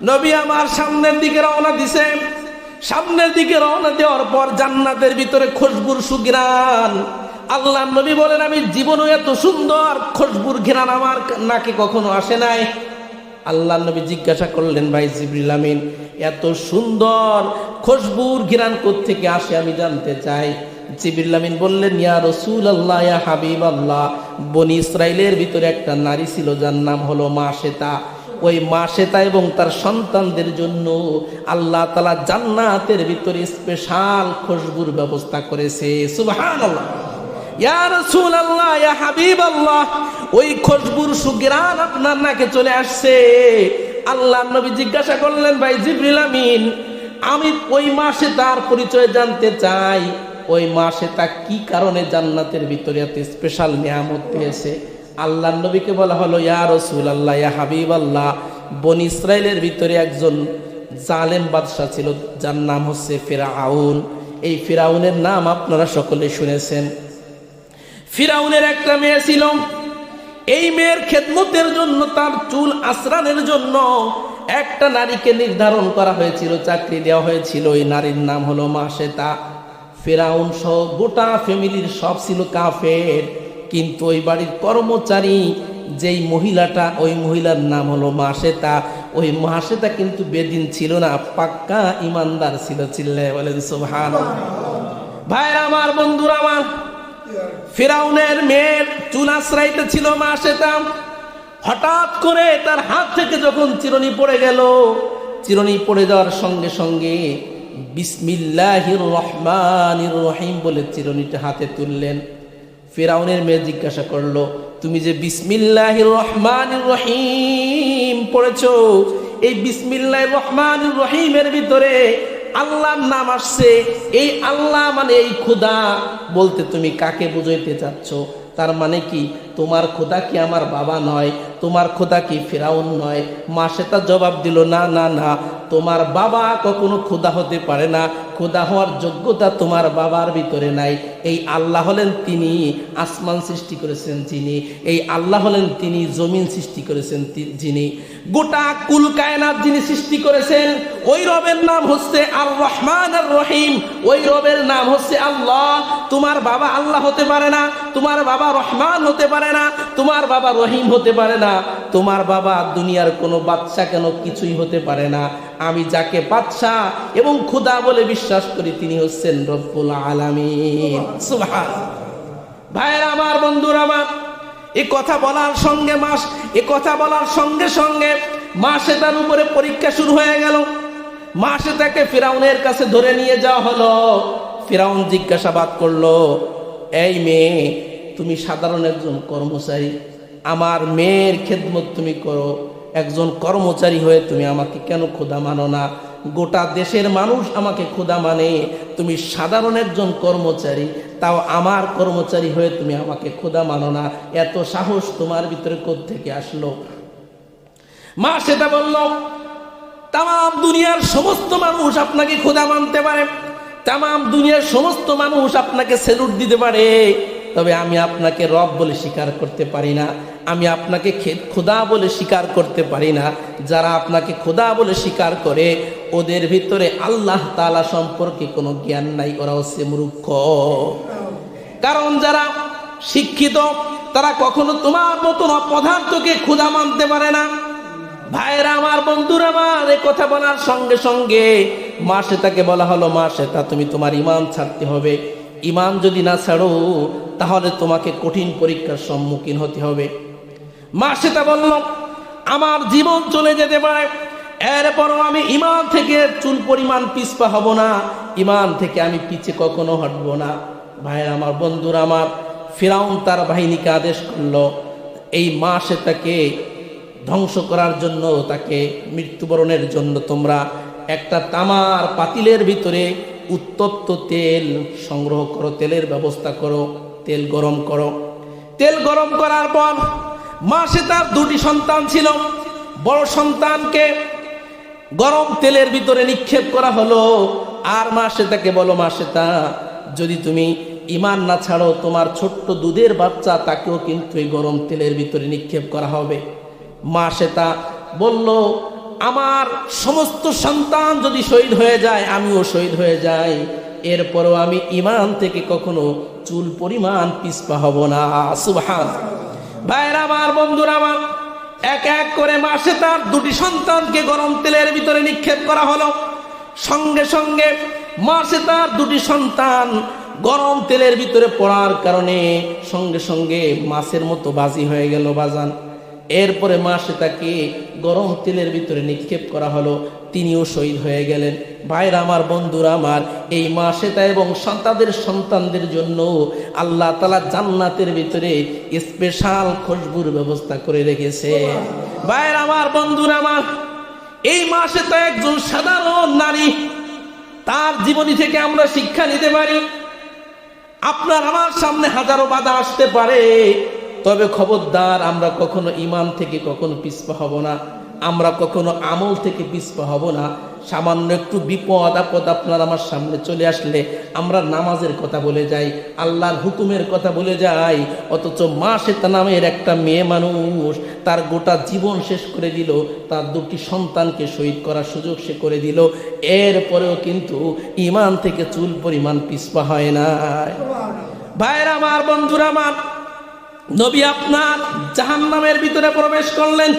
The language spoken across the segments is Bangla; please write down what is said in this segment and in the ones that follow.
নবী আমার সামনের দিকে রওনা দিছে। সামনের দিকে রওনা দেওয়ার পর জান্নাতের ভিতরে খুশবুর সুগ্রান আল্লাহ নবী বলেন, আমি জীবনও এত সুন্দর খুশবুর ঘিরান আমার নাকে কখনো আসে নাই। আল্লাহ নবী জিজ্ঞাসা করলেন, ভাই জিবরিল আমিন, এত সুন্দর খুশবুর ঘিরান থেকে আসে আমি জানতে চাই। জিবরিল আমিন বললেন, ইয়া রসুল আল্লাহ ইয়া হাবিব আল্লাহ বনি ইসরায়েলের ভিতরে একটা নারী ছিল যার নাম হলো মা শ্বেতা ওই মা শ্বেতা এবং তার সন্তানদের জন্য আল্লাহ তালা জান্নাতের ভিতরে স্পেশাল খুশবুর ব্যবস্থা করেছে। হাবিব আল্লাহ ওই খুশবুর সুগ্রান আপনার নাকে চলে আসছে। আল্লাহ নবী জিজ্ঞাসা করলেন, ভাই জিবরিল আমিন, আমি ওই মাসে তার পরিচয় জানতে চাই। ওই মাসে তা কি কারণে জান্নাতের ভিতরে এত স্পেশাল নিয়ামত পেয়েছে আল্লাহ নবীকে বলা হলো, ইয়া রসুল আল্লাহ ইয়া হাবিব আল্লাহ বন ইসরায়েলের ভিতরে একজন জালেম বাদশাহ ছিল, যার নাম হচ্ছে ফেরাউন। এই ফেরাউনের নাম আপনারা সকলে শুনেছেন। ফিরাউনের একটা মেয়ে ছিল। এই মেয়ের খেদমতের জন্য, তার চুল আশ্রানের জন্য একটা নারীকে নির্ধারণ করা হয়েছিল, চাকরি দেওয়া হয়েছিল। ওই নারীর নাম হলো মাসেতা ফেরাউন সহ গোটা ফ্যামিলির সব ছিল কাফের। কিন্তু ওই বাড়ির কর্মচারী যেই মহিলাটা, ওই মহিলার নাম হলো মাসেতা। ওই মাসেতা কিন্তু বেদিন ছিল না, পাক্কা ইমানদার ছিল চিল্লে বলেন সোভান ভাইরা আমার, বন্ধুরা আমার, ফেরাউনের মেয়ের চুল আশ্রাইতে ছিল মা সেতাম হঠাৎ করে তার হাত থেকে যখন চিরনি পড়ে গেল, চিরনি পড়ে যাওয়ার সঙ্গে সঙ্গে বিসমিল্লাহির রহমানির রহিম বলে চিরনিটা হাতে তুললেন। ফেরাউনের মেয়ে জিজ্ঞাসা করল, তুমি যে বিসমিল্লাহ রহমান রহিম পড়েছ, এই বিসমিল্লাহ রহমান রহিমের ভিতরে আল্লাহর নাম আসছে। এই আল্লাহ মানে এই খুদা। বলতে তুমি কাকে বুঝাইতে চাচ্ছ? তার মানে কি? তোমার খোদা কি আমার বাবা নয়? তোমার খোদা কি ফেরাউন নয়? মা সেটা জবাব দিল, না না না। তোমার বাবা কখনো খোদা হতে পারে না। খোদা হওয়ার যোগ্যতা তোমার বাবার ভিতরে নাই। এই আল্লাহ হলেন তিনি, আসমান সৃষ্টি করেছেন যিনি এই আল্লাহ হলেন তিনি, জমিন সৃষ্টি করেছেন যিনি। গোটা কুল কায়নাত যিনি সৃষ্টি করেছেন, ওই রবের নাম হচ্ছে আর রহমান আর রহিম। ওই রবের নাম হচ্ছে আল্লাহ। তোমার বাবা আল্লাহ হতে পারে না, তোমার বাবা রহমান হতে পারে না, তোমার বাবা রহিম হতে পারে না, তোমার বাবা দুনিয়ার কোনো বাচ্চা কেন কিছুই হতে পারে না। আমি যাকে বাচ্চা এবং খুদা বলে বিশ্বাস করি, তিনি হচ্ছেন রব্বুল আলামিন। ভাইরা আমার, বন্ধুরা আমার, এ কথা বলার সঙ্গে মাস, এ কথা বলার সঙ্গে সঙ্গে মাসে তার উপরে পরীক্ষা শুরু হয়ে গেল। মাসে তাকে ফিরাউনের কাছে ধরে নিয়ে যাওয়া হলো। ফিরাউন জিজ্ঞাসাবাদ করল, এই মেয়ে, তুমি সাধারণ একজন কর্মচারী। আমার মেয়ের খেদমত তুমি করো। একজন কর্মচারী হয়ে তুমি আমাকে কেন খোদা মানো না? গোটা দেশের মানুষ আমাকে খোদা মানে তুমি সাধারণ একজন কর্মচারী, তাও আমার কর্মচারী হয়ে তুমি আমাকে খোদা মানো না। এত সাহস তোমার ভিতরে থেকে আসলো? মা সেটা বলল তাম দুনিয়ার সমস্ত মানুষ আপনাকে খোদা মানতে পারে। তাম দুনিয়ার সমস্ত মানুষ আপনাকে সেলুট দিতে পারে। তবে আমি আপনাকে রব বলে স্বীকার করতে পারি না। আমি আপনাকে খে- খোদা বলে স্বীকার করতে পারি না। যারা আপনাকে খোদা বলে স্বীকার করে, ওদের ভিতরে আল্লাহ তালা সম্পর্কে কোনো জ্ঞান নাই ওরা হচ্ছে মূর্খ। কারণ যারা শিক্ষিত, তারা কখনো তোমার মতন অপদার্থকে ক্ষুধা মানতে পারে না। ভাইরা আমার বন্ধুরা, আমার কথা বলার সঙ্গে সঙ্গে মা তাকে বলা হলো মা তা তুমি তোমার ইমান ছাড়তে হবে। ইমান যদি না ছাড়ো, তাহলে তোমাকে কঠিন পরীক্ষার সম্মুখীন হতে হবে। মা সেটা বলল, আমার জীবন চলে যেতে পারে, এরপরও আমি ইমান থেকে চুল পরিমাণ পিছপা হব না ইমান থেকে আমি পিছে কখনো হটব না। ভাই আমার, বন্ধুরা আমার, ফিরাউন তার বাহিনীকে আদেশ করল, এই মা সে তাকে ধ্বংস করার জন্য, তাকে মৃত্যুবরণের জন্য তোমরা একটা তামার পাতিলের ভিতরে উত্তপ্ত তেল সংগ্রহ করো, তেলের ব্যবস্থা করো, তেল গরম করো। তেল গরম করার পর মাসে তার দুটি সন্তান ছিল। বড় সন্তানকে গরম তেলের ভিতরে নিক্ষেপ করা হলো। আর মাসে তাকে বলো, মাসে তা, যদি তুমি ইমান না ছাড়ো, তোমার ছোট্ট দুধের বাচ্চা, তাকেও কিন্তু এই গরম তেলের ভিতরে নিক্ষেপ করা হবে। মা সে তা বলল আমার সমস্ত সন্তান যদি শহীদ হয়ে যায়, আমিও শহীদ হয়ে যাই। এরপরও আমি ইমান থেকে কখনো চুল পরিমাণ পিসপা হব না। সুবহান। ভাইরা আমার, বন্ধুরা আমার, এক এক করে মাসে তার দুটি সন্তানকে গরম তেলের ভিতরে নিক্ষেপ করা হলো। সঙ্গে সঙ্গে মাসে তার দুটি সন্তান গরম তেলের ভিতরে পড়ার কারণে সঙ্গে সঙ্গে মাছের মতো বাজি হয়ে গেল বাজান। এরপরে মাসে তাকে গরম তেলের ভিতরে নিক্ষেপ করা হলো। তিনিও শহীদ হয়ে গেলেন। ভাইরা আমার, বন্ধুরা আমার, এই মাসেতা এবং সন্তানদের সন্তানদের জন্য আল্লাহ তালা জান্নাতের ভিতরে স্পেশাল খুশবুর ব্যবস্থা করে রেখেছে। ভাইরা আমার, বন্ধুরা আমার, এই মাসে তো একজন সাধারণ নারী। তার জীবনী থেকে আমরা শিক্ষা নিতে পারি। আপনার আমার সামনে হাজারো বাধা আসতে পারে। তবে খবরদার আমরা কখনো ইমান থেকে কখনো পিছপা হব না। আমরা কখনো আমল থেকে পিছপা হব না। সামান্য একটু বিপদ আপদ আপনার আমার সামনে চলে আসলে আমরা নামাজের কথা বলে যাই, আল্লাহর হুকুমের কথা বলে যাই, অথচ মা সেতা নামের একটা মেয়ে মানুষ তার গোটা জীবন শেষ করে দিল, তার দুটি সন্তানকে শহীদ করার সুযোগ সে করে দিল। এরপরেও কিন্তু ইমান থেকে চুল পরিমাণ পিছপা হয় না ভাইরা আমার, বন্ধুরা আমার নবী আপনার জাহান্নামের ভিতরে প্রবেশ করলেন।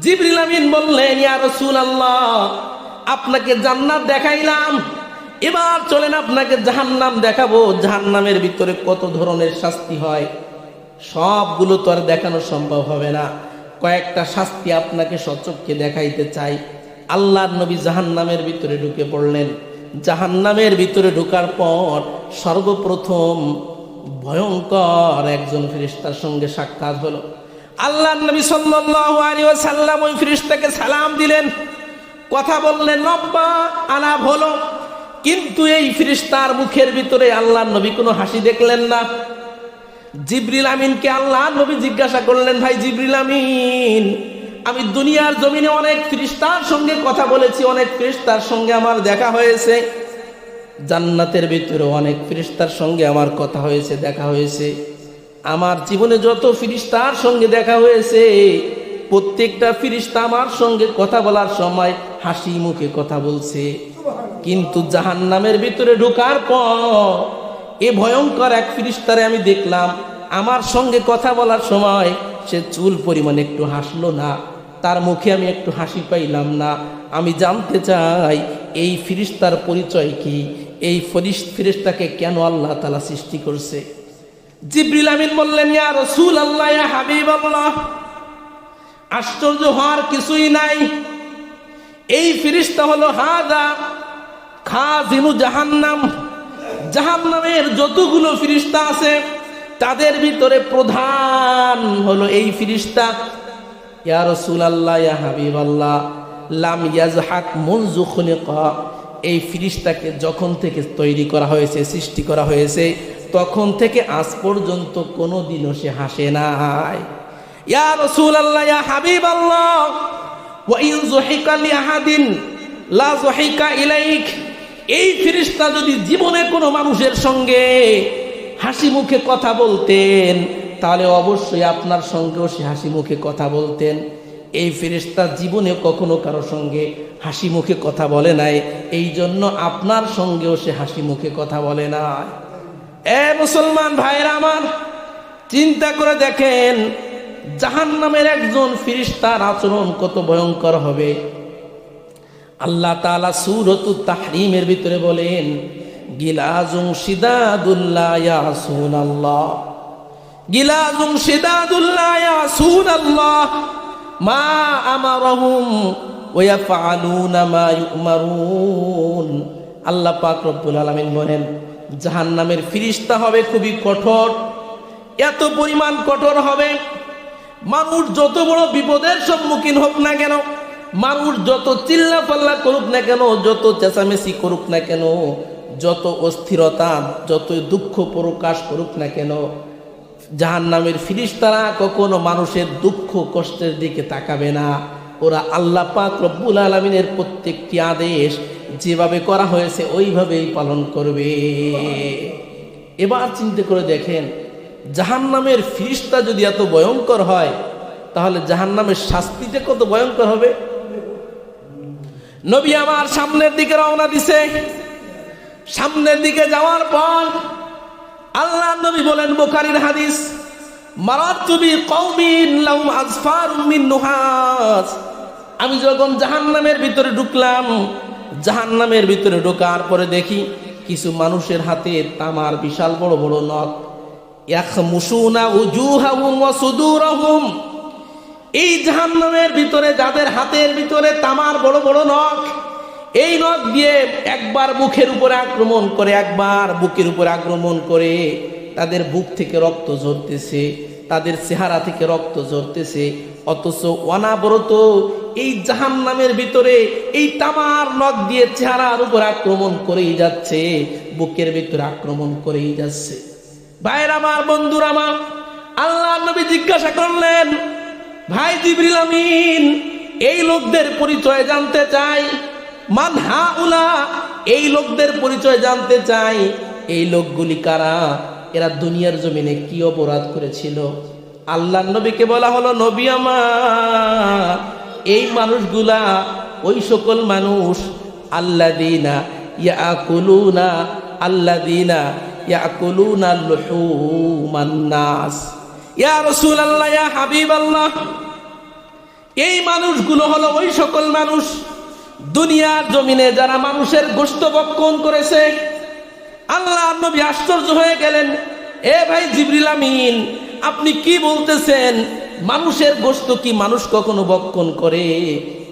জিবরিল আমিন বললেন, ইয়া রাসূল আল্লাহ আপনাকে জান্নাত দেখাইলাম। এবার চলেন আপনাকে জাহান্নাম দেখাবো। জাহান্নামের ভিতরে কত ধরনের শাস্তি হয়? সবগুলো তো আর দেখানো সম্ভব হবে না। কয়েকটা শাস্তি আপনাকে সচক্ষে দেখাইতে চাই। আল্লাহর নবী জাহান্নামের ভিতরে ঢুকে পড়লেন। জাহান্নামের ভিতরে ঢুকার পর সর্বপ্রথম ভয়ঙ্কর একজন ফিরিস্তার সঙ্গে সাক্ষাৎ হলো। আল্লাহ নবী সাল্লাল্লাহু আলাইহি ওই ফিরিস্তাকে সালাম দিলেন। কথা বললেন লম্বা আলাপ হলো কিন্তু এই ফিরিস্তার মুখের ভিতরে আল্লাহ নবী কোনো হাসি দেখলেন না। জিবরিল আমিনকে আল্লাহ নবী জিজ্ঞাসা করলেন, ভাই জিবরিল আমিন, আমি দুনিয়ার জমিনে অনেক ফিরিস্তার সঙ্গে কথা বলেছি, অনেক ফিরিস্তার সঙ্গে আমার দেখা হয়েছে। জান্নাতের ভিতরে অনেক ফিরিস্তার সঙ্গে আমার কথা হয়েছে, দেখা হয়েছে। আমার জীবনে যত ফিরিস্তার সঙ্গে দেখা হয়েছে, প্রত্যেকটা ফিরিস্তা আমার সঙ্গে কথা বলার সময় হাসি মুখে কথা বলছে। কিন্তু জাহান্নামের ভিতরে ঢোকার পর এ ভয়ঙ্কর এক ফিরিস্তারে আমি দেখলাম, আমার সঙ্গে কথা বলার সময় সে চুল পরিমাণে একটু হাসলো না, তার মুখে আমি একটু হাসি পাইলাম না। আমি জানতে চাই, এই ফিরিস্তার পরিচয় কি? এই ফরিস ফিরিস্তাকে কেন আল্লাহ তালা সৃষ্টি করছে? জিব্রিল আমিন বললেন রসুল আল্লাহ ইয়া আশ্চর্য হওয়ার কিছুই নাই। এই ফিরিস্তা হলো হাদা খাজিনু জাহান্নাম। জাহান্নামের যতগুলো ফিরিস্তা আছে, তাদের ভিতরে প্রধান হলো এই ফিরিস্তা ইয়া রসুল আল্লাহ ইয়া হাবিব আল্লাহ লাম ইয়াজহাক মুনজু খুলিকা। এই ফিরিস্তাকে যখন থেকে তৈরি করা হয়েছে, সৃষ্টি করা হয়েছে, তখন থেকে আজ পর্যন্ত কোনো দিনও সে হাসে নাই। ইয়া রসুল আল্লাহ ইয়া হাবিব আল্লাহ ওয়া ইন যুহিকা লি আহাদিন লা যুহিকা ইলাইক। এই ফিরিস্তা যদি জীবনে কোনো মানুষের সঙ্গে হাসি মুখে কথা বলতেন, তাহলে অবশ্যই আপনার সঙ্গেও সে হাসি মুখে কথা বলতেন। এই ফেরেস্তা জীবনে কখনো কারও সঙ্গে হাসি মুখে কথা বলে নাই। এই জন্য আপনার সঙ্গেও সে হাসি মুখে কথা বলে নাই। এ মুসলমান ভাইয়ের আমার, চিন্তা করে দেখেন জাহান নামের একজন ফিরিস্তার আচরণ কত ভয়ঙ্কর হবে। আল্লাহ তালা সুরতু তাহরিমের ভিতরে বলেন গিলাজুং সিদাদুল্লাহ ইয়াসুন আল্লাহ গিলাজুং সিদাদুল্লাহ ইয়াসুন আল্লাহ মা আমারহুম ওয়াফআলুনা মা ইউমারুন। আল্লাহ পাক রব্বুল আলামিন বলেন, জাহান্নামের ফিরিস্তা হবে খুবই কঠোর, এত পরিমাণ কঠোর হবে, মানুষ যত বড় বিপদের সম্মুখীন হোক না কেন, মানুষ যত চিল্লা পাল্লা করুক না কেন, যত চেঁচামেচি করুক না কেন, যত অস্থিরতা যত দুঃখ প্রকাশ করুক না কেন জাহান নামের ফিরিস্তারা কখনো মানুষের দুঃখ কষ্টের দিকে তাকাবে না। ওরা আল্লাহ পাক রব্বুল আলমিনের প্রত্যেকটি আদেশ যেভাবে করা হয়েছে ওইভাবেই পালন করবে। এবার চিন্তা করে দেখেন জাহান নামের ফিরিস্তা যদি এত ভয়ঙ্কর হয়, তাহলে জাহান নামের শাস্তিটা কত ভয়ঙ্কর হবে? নবী আমার সামনের দিকে রওনা দিছে। সামনের দিকে যাওয়ার পর আল্লাহ নবী বলেন বোকারির হাদিস মারাতুবি কওমিন লাহুম আজফারুম মিন নুহাস। আমি যখন জাহান্নামের ভিতরে ঢুকলাম, জাহান্নামের ভিতরে ঢোকার পরে দেখি কিছু মানুষের হাতে তামার বিশাল বড় বড় নখ। উজুহাহুম ওয়া সুদুরহুম। এই জাহান্নামের ভিতরে, যাদের হাতের ভিতরে তামার বড় বড় নখ এই নখ দিয়ে একবার মুখের উপরে আক্রমণ করে, একবার বুকের উপরে আক্রমণ করে, তাদের বুক থেকে রক্ত ঝরতেছে, তাদের চেহারা থেকে রক্ত ঝরতেছে, অথচ অনাবরত এই জাহান্নামের ভিতরে এই তামার নখ দিয়ে চেহারার উপর আক্রমণ করেই যাচ্ছে, বুকের ভিতরে আক্রমণ করেই যাচ্ছে। ভাইয়ের আমার, বন্ধুর আমার, আল্লাহ নবী জিজ্ঞাসা করলেন, ভাই জিবরিল আমিন, এই লোকদের পরিচয় জানতে চাই। মান হা উলা এই লোকদের পরিচয় জানতে চাই। এই লোকগুলি কারা? এরা দুনিয়ার জমিনে কি অপরাধ করেছিল? আল্লাহ নবীকে বলা হলো, নবী আমার, এই মানুষগুলা, ওই সকল মানুষ আল্লাহ দিনা ইয়া কুলুনা আল্লাহ দিনা ইয়া কুলুনা লুহুমান নাস। ইয়া রসুল আল্লাহ ইয়া হাবিব আল্লাহ এই মানুষগুলো হলো ওই সকল মানুষ। দুনিয়ার জমিনে যারা মানুষের গোস্ত বক্ষণ করেছে, আল্লাহ নবী আশ্চর্য হয়ে গেলেন, এ ভাই জিবরিল আমিন, আপনি কি বলতেছেন? মানুষের গোস্ত কি মানুষ কখনো বক্ষণ করে?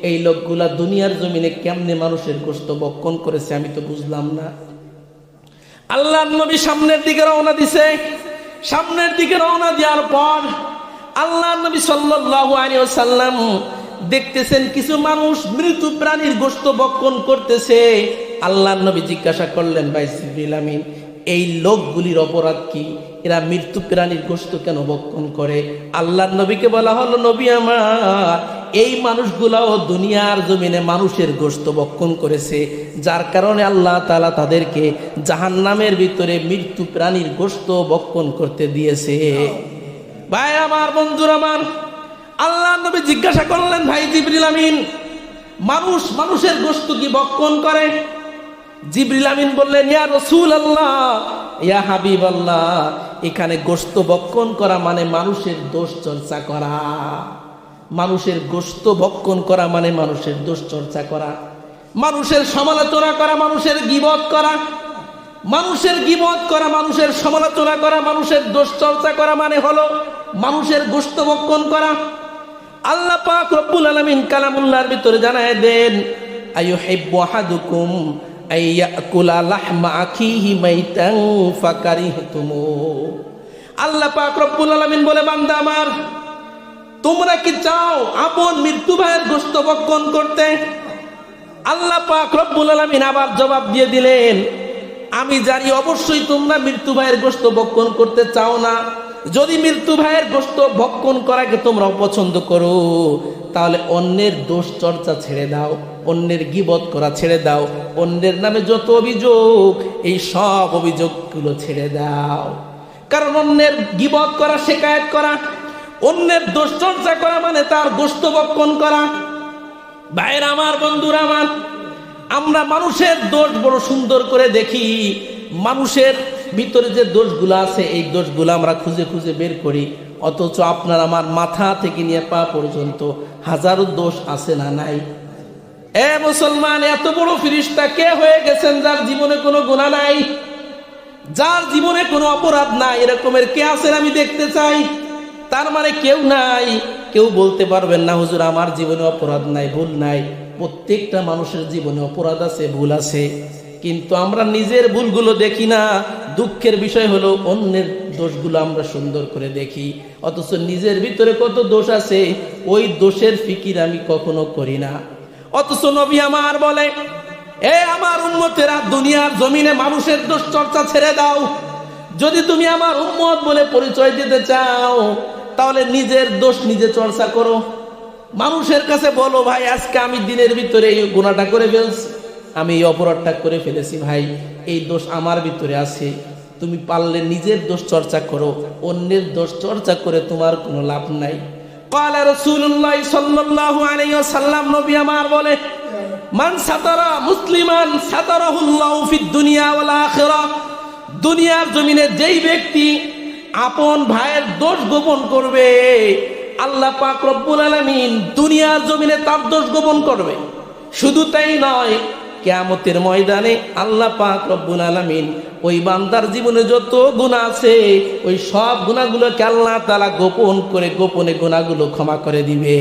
এই লোকগুলা দুনিয়ার জমিনে কেমনে মানুষের গোস্ত বক্ষণ করেছে আমি তো বুঝলাম না। আল্লাহ নবী সামনের দিকে রওনা দিছে। সামনের দিকে রওনা দেওয়ার পর আল্লাহ নবী সাল্লাল্লাহু আলাইহি ওয়াসাল্লাম দেখতেছেন কিছু মানুষ মৃত প্রাণীর গোশত বক্ষণ করতেছে। আল্লাহ নবী জিজ্ঞাসা করলেন, ভাই জিবরিল আমিন, এই লোকগুলির অপরাধ কি? এরা মৃত্যু প্রাণীর গোশত কেন বক্ষণ করে? আল্লাহ নবীকে বলা হলো, নবী আমার, এই মানুষগুলাও দুনিয়ার জমিনে মানুষের গোশত বক্ষণ করেছে। যার কারণে আল্লাহ তালা তাদেরকে জাহান্নামের ভিতরে মৃত্যু প্রাণীর গোশত বক্ষণ করতে দিয়েছে। ভাই আমার বন্ধুর আমার আল্লাহ নবী জিজ্ঞাসা করলেন, ভাই জিবরিল আমিন, মানুষ, মানুষের গোস্ত কি বক্ষণ করে? জিবরিল আমিন বললেন, ইয়া রসুল আল্লাহ ইয়া হাবিব আল্লাহ এখানে গোস্ত বক্ষণ করা মানে মানুষের দোষ চর্চা করা। মানুষের গোস্ত বক্ষণ করা মানে মানুষের দোষ চর্চা করা। মানুষের সমালোচনা করা, মানুষের গিবত করা। মানুষের গিবত করা, মানুষের সমালোচনা করা, মানুষের দোষ চর্চা করা মানে হলো মানুষের গোস্ত বক্ষণ করা। আল্লাহ পাক রব্বুল আলামিন কালামুল্লাহর ভিতরে জানায় দেন আইয়ুহিব্বু আহাদুকুম আইয়াকুলা লাহমা আখিহি মাইতান ফাকারিহতুমু। আল্লাহ পাক রব্বুল আলামিন বলে, বান্দা আমার, তোমরা কি চাও আপন মৃত্যু ভাইয়ের গোস্ত বক্ষণ করতে? আল্লাহ পাক রব্বুল আলামিন আবার জবাব দিয়ে দিলেন, আমি জানি অবশ্যই তোমরা মৃত্যু ভাইয়ের গোস্ত বক্ষণ করতে চাও না। যদি মৃত্যু ভাইয়ের গোস্ত ভক্ষণ করাকে তোমরা অপছন্দ করো, তাহলে অন্যের দোষ চর্চা ছেড়ে দাও, অন্যের গিবত করা ছেড়ে দাও, অন্যের নামে যত অভিযোগ, এই সব অভিযোগগুলো ছেড়ে দাও। কারণ অন্যের গিবত করা, শেকায়ত করা, অন্যের দোষ চর্চা করা মানে তার গোস্ত বক্ষণ করা। ভাইয়ের আমার, বন্ধুরা আমার, আমরা মানুষের দোষ বড় সুন্দর করে দেখি, মানুষের ভিতরে যে দোষগুলো আছে, এই দোষগুলো আমরা খুঁজে খুঁজে বের করি। অথচ আপনার আমার মাথা থেকে নিয়ে পা পর্যন্ত হাজারো দোষ আছে না নাই? এ মুসলমান, এত বড় ফিরিস্তা কে হয়ে গেছেন যার জীবনে কোনো গুণা নাই? যার জীবনে কোনো অপরাধ নাই? এরকমের কে আছেন আমি দেখতে চাই। তার মানে কেউ নাই। কেউ বলতে পারবেন না, হুজুর, আমার জীবনে অপরাধ নাই, ভুল নাই। প্রত্যেকটা মানুষের জীবনে অপরাধ আছে, ভুল আছে। কিন্তু আমরা নিজের ভুলগুলো দেখি না। দুঃখের বিষয় হলো অন্যের দোষগুলো আমরা সুন্দর করে দেখি। অথচ নিজের ভিতরে কত দোষ আছে, ওই দোষের ফিকির আমি কখনো করি না। অথচ নবী আমার বলে, এ আমার উন্মতেরা দুনিয়ার জমিনে মানুষের দোষ চর্চা ছেড়ে দাও। যদি তুমি আমার উন্মত বলে পরিচয় দিতে চাও, তাহলে নিজের দোষ নিজে চর্চা করো। মানুষের কাছে বলো, ভাই, আজকে আমি দিনের ভিতরে এই গুণাটা করে ফেলছি। আমি এই অপরাধটা করে ফেলেছি ভাই এই দোষ আমার ভিতরে আছে তুমি পারলে নিজের দোষ চর্চা করো অন্যের দোষ চর্চা করে তোমার কোনো লাভ নাই قال رسول الله صلى الله عليه وسلم নবী আমার বলে মান সাতারা মুসলিমান সাতারাহুল্লাহু ফিদ দুনিয়া ওয়াল আখিরাহ দুনিয়ার জমিনে যেই ব্যক্তি আপন ভাইয়ের দোষ গোপন করবে আল্লাহ পাক রব্বুল আলামিন দুনিয়ার জমিনে তার দোষ গোপন করবে শুধু তাই নয় কেয়ামতের ময়দানে আল্লাহ পাক রব্বুল আলমিন ওই বান্দার জীবনে যত গুণা আছে, ওই সব গুণাগুলোকে আল্লাহ তালা গোপন করে গোপনে গুণাগুলো ক্ষমা করে দিবে।